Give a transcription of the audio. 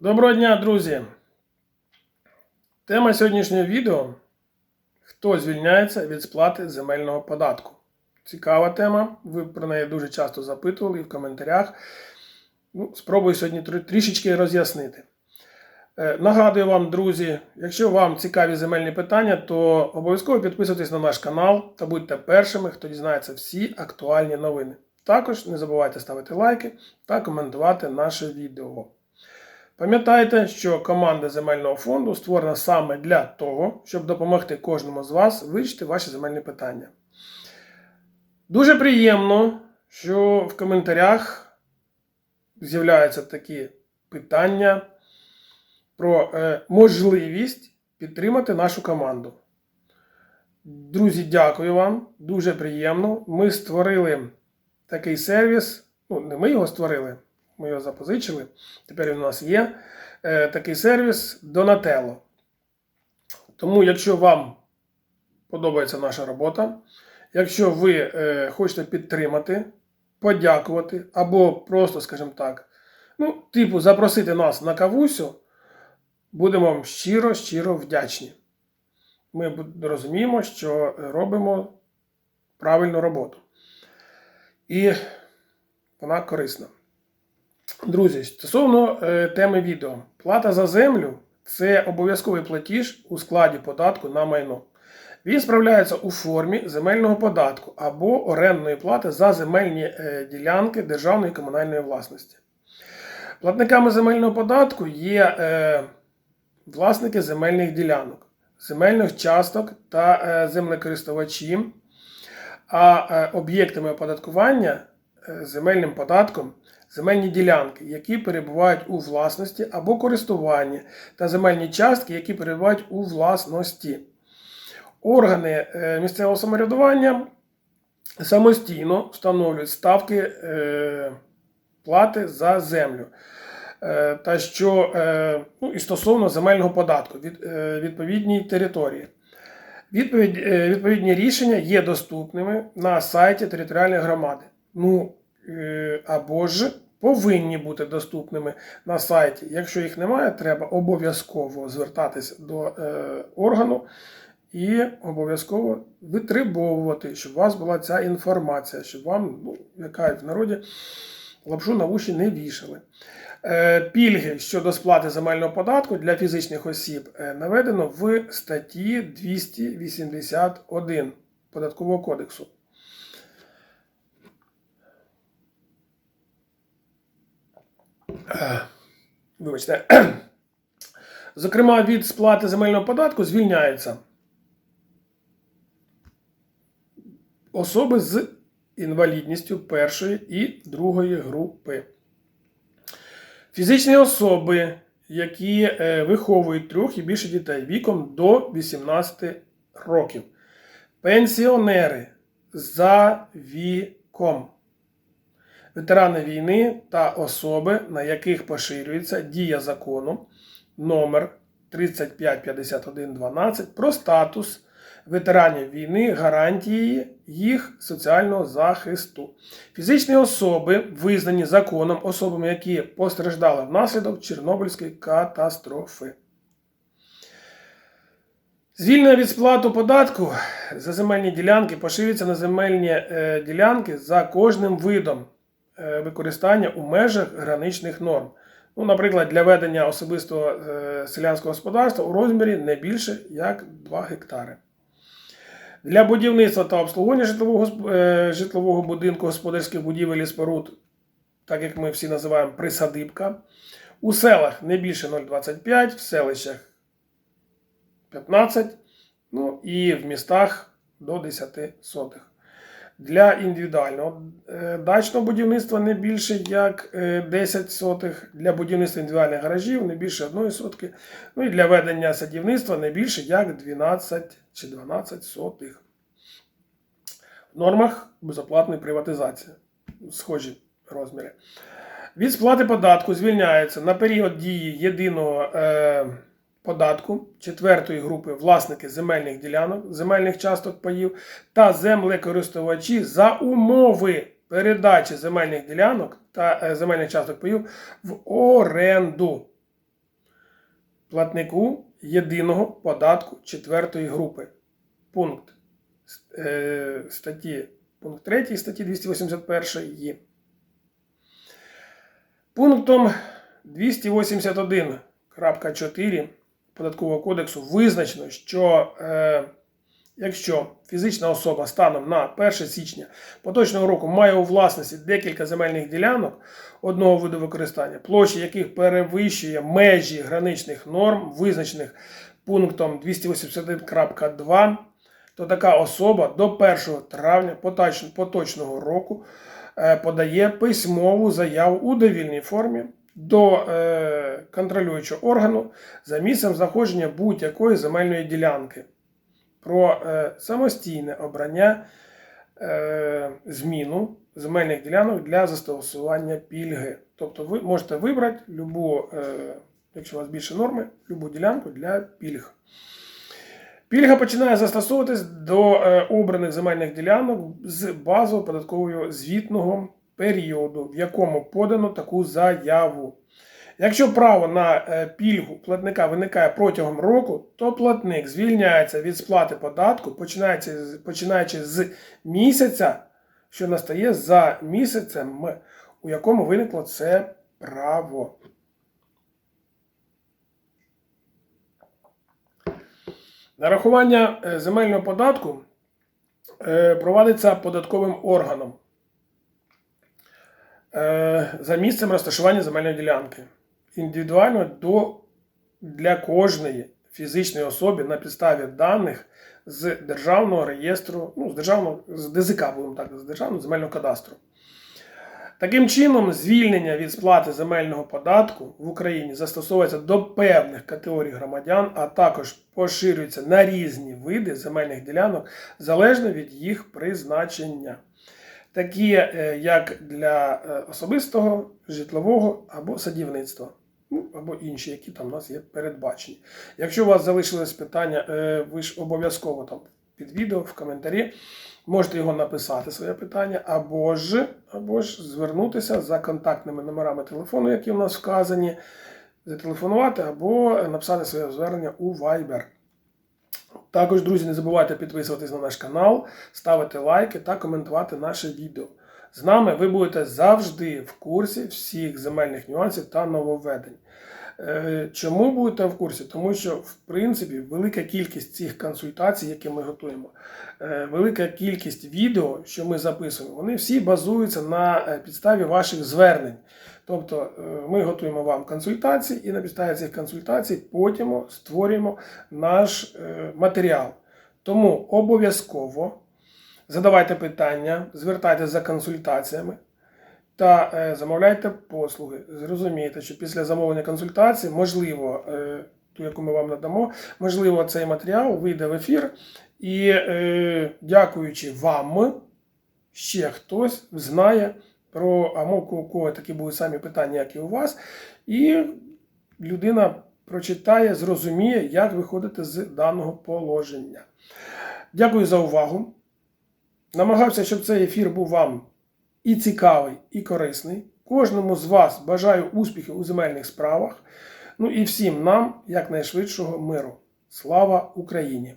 Доброго дня, друзі! Тема сьогоднішнього відео Хто звільняється від сплати земельного податку. Цікава тема. Ви про неї дуже часто запитували і в коментарях. Ну, Спробую сьогодні трішечки роз'яснити. Е, Нагадую вам, друзі, якщо вам цікаві земельні питання, то обов'язково підписуйтесь на наш канал та будьте першими, хто дізнається всі актуальні новини. Також не забувайте ставити лайки та коментувати наше відео. Пам'ятайте, що команда земельного фонду створена саме для того, щоб допомогти кожному з вас вирішити ваші земельні питання. Дуже приємно, що в коментарях з'являються такі питання про е, можливість підтримати нашу команду. Друзі, дякую вам. Дуже приємно. Ми створили такий сервіс. Ну, не ми його створили, ми його запозичили. Тепер він у нас є. Е, такий сервіс Donatello. Тому, якщо вам подобається наша робота, якщо ви е, хочете підтримати, подякувати, або просто, скажімо так, ну, типу, запросити нас на кавусю, будемо вам щиро, щиро вдячні. Ми розуміємо, що робимо правильну роботу. І вона корисна. Друзі, стосовно е, теми відео, плата за землю це обов'язковий платіж у складі податку на майно. Він справляється у формі земельного податку або орендної плати за земельні е, ділянки державної і комунальної власності. Платниками земельного податку є е, власники земельних ділянок, земельних часток та е, землекористувачі, а е, об'єктами оподаткування е, земельним податком земельні ділянки, які перебувають у власності або користуванні, та земельні частки, які перебувають у власності. Органи е, місцевого самоврядування самостійно встановлюють ставки е, плати за землю. Е, Та що ну, і стосовно земельного податку від відповідній території. Відповідь, відповідні рішення є доступними на сайті територіальної громади. Ну, або ж повинні бути доступними на сайті. Якщо їх немає, треба обов'язково звертатись до е, органу і обов'язково витребовувати, щоб у вас була ця інформація, щоб вам, ну, яка в народі, лапшу на вуші не вішали. Е, Пільги щодо сплати земельного податку для фізичних осіб е, наведено в статті 281 Податкового кодексу. Вибачте. Зокрема, від сплати земельного податку звільняються особи з інвалідністю першої і другої групи. Фізичні особи, які е, виховують трьох і більше дітей віком до 18 років. Пенсіонери за віком. Ветерани війни та особи, на яких поширюється дія закону номер 355112 про статус ветеранів війни, гарантії їх соціального захисту. Фізичні особи визнані законом особами, які постраждали внаслідок Чорнобильської катастрофи. Звільнення від сплату податку за земельні ділянки поширюється на земельні е, ділянки за кожним видом використання у межах граничних норм. Ну, наприклад, для ведення особистого е, селянського господарства у розмірі не більше як 2 гектари. Для будівництва та обслуговування житлового, е, житлового будинку господарських будівель і споруд, так як ми всі називаємо присадибка, у селах не більше 0,25, в селищах 15, ну і в містах до 10 сотих. Для індивідуального е, дачного будівництва не більше як е, 10 сотих, для будівництва індивідуальних гаражів не більше 1 сотки, ну і для ведення садівництва не більше як 12 чи 12 сотих. В нормах безоплатної приватизації. Схожі розміри. Від сплати податку звільняються на період дії єдиного е, податку четвертої групи власники земельних ділянок, земельних часток паїв та землекористувачі за умови передачі земельних ділянок та е, земельних часток паїв в оренду. платнику єдиного податку четвертої групи. Пункт е, статті пункт 3 статті 281 є. Пунктом 281.4 Податкового кодексу визначено, що е, якщо фізична особа станом на 1 січня поточного року має у власності декілька земельних ділянок одного виду використання, площа яких перевищує межі граничних норм, визначених пунктом 281.2, то така особа до 1 травня поточного року е, подає письмову заяву у довільній формі до е, контролюючого органу за місцем знаходження будь-якої земельної ділянки про е, самостійне обрання е, зміну земельних ділянок для застосування пільги. Тобто ви можете вибрати любу, е, якщо у вас більше норми, любу ділянку для пільг. Пільга починає застосовуватись до е, обраних земельних ділянок з базово податкового звітного періоду, в якому подано таку заяву. Якщо право на е, пільгу платника виникає протягом року, то платник звільняється від сплати податку, починаючи, з- місяця, що настає за місяцем, у якому виникло це право. Нарахування е, земельного податку е, провадиться податковим органом за місцем розташування земельної ділянки. Індивідуально до, для кожної фізичної особи на підставі даних з державного реєстру, ну, з державного, з ДЗК, будемо так, з державного земельного кадастру. Таким чином, звільнення від сплати земельного податку в Україні застосовується до певних категорій громадян, а також поширюється на різні види земельних ділянок залежно від їх призначення. Такі, е, як для е, особистого, житлового або садівництва, ну, або інші, які там у нас є передбачені. Якщо у вас залишились питання, е, ви ж обов'язково там під відео в коментарі можете його написати, своє питання, або ж, або ж звернутися за контактними номерами телефону, які у нас вказані, зателефонувати або написати своє звернення у Viber. Також, друзі, не забувайте підписуватись на наш канал, ставити лайки та коментувати наше відео. З нами ви будете завжди в курсі всіх земельних нюансів та нововведень. Е, Чому будете в курсі? Тому що, в принципі, велика кількість цих консультацій, які ми готуємо, е, велика кількість відео, що ми записуємо, вони всі базуються на е, підставі ваших звернень. Тобто е, ми готуємо вам консультації і на підставі цих консультацій потім створюємо наш е, матеріал. Тому обов'язково задавайте питання, звертайтеся за консультаціями та е, замовляйте послуги. Зрозумійте, що після замовлення консультації, можливо, ту, яку ми вам надамо, можливо, цей матеріал вийде в ефір. І дякуючи вам, ще хтось знає про а мов, у кого такі будуть самі питання, як і у вас, і людина прочитає, зрозуміє, як виходити з даного положення. Дякую за увагу. Намагався, щоб цей ефір був вам і цікавий, і корисний. Кожному з вас бажаю успіхів у земельних справах. Ну і всім нам якнайшвидшого миру. Слава Україні!